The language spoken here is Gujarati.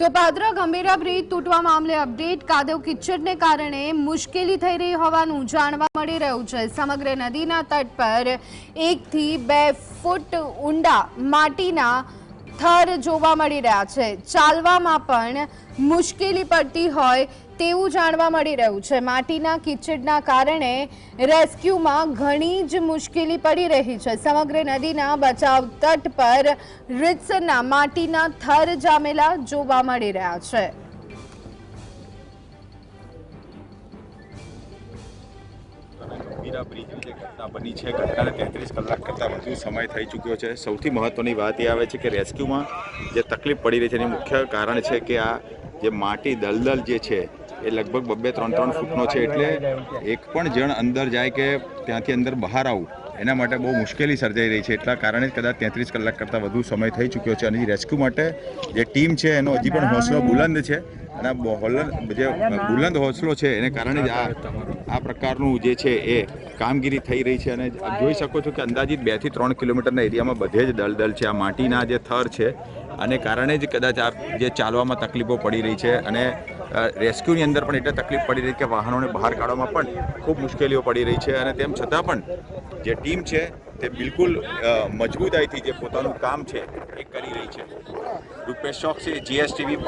તો પાદરા ગંભીરા બ્રિજ તૂટવા મામલે અપડેટ કાદવ કિચડને કારણે મુશ્કેલી થઈ રહી હોવાનું જાણવા મળી રહ્યું છે. સમગ્ર નદીના તટ પર એકથી બે ફૂટ ઊંડા માટીના થર જોવા મળી રહ્યા છે. ચાલવામાં પણ મુશ્કેલી પડતી હોય તેવું જાણવા મળી રહ્યું છે. માટીના કિચડના કારણે રેસ્ક્યુમાં ઘણી જ મુશ્કેલી પડી રહી છે. સમગ્ર નદીના બચાવ તટ પર રીતસરના માટીના થર જામેલા જોવા મળી રહ્યા છે. મીરા બની છે. ઘટનાને તેત્રીસ કલાક કરતાં વધુ સમય થઈ ચૂક્યો છે. સૌથી મહત્ત્વની વાત એ આવે છે કે રેસ્ક્યુમાં જે તકલીફ પડી રહી છે એનું મુખ્ય કારણ છે કે આ જે માટી દલદલ જે છે એ લગભગ બબ્બે ત્રણ ત્રણ ફૂટનો છે એટલે એક પણ જણ અંદર જાય કે ત્યાંથી અંદર બહાર આવું, એના માટે બહુ મુશ્કેલી સર્જાઈ રહી છે. એટલા કારણે કદાચ તેત્રીસ કલાક કરતાં વધુ સમય થઈ ચૂક્યો છે. અને રેસ્ક્યુ માટે જે ટીમ છે, એનો હજી પણ હોંસલો બુલંદ છે. અને હોલન જે બુલંદ હોંસલો છે એને કારણે જ આ આ પ્રકારનું જે છે એ કામગીરી થઈ રહી છે અને જોઈ શકો છો કે અંદાજિત બેથી ત્રણ કિલોમીટરના એરિયામાં બધે જ દલદલ છે. આ માટીના જે થર છે અને કારણે જ કદાચ આ જે ચાલવામાં તકલીફો પડી રહી છે અને રેસ્ક્યુની અંદર પણ એટલે તકલીફ પડી રહી કે વાહનોને બહાર કાઢવામાં પણ ખૂબ મુશ્કેલીઓ પડી રહી છે અને તેમ છતાં પણ જે ટીમ છે તે બિલકુલ મજબૂતાઈથી જે પોતાનું કામ છે એ કરી રહી છે. રૂપેશ ચોકસી જીએસટીવી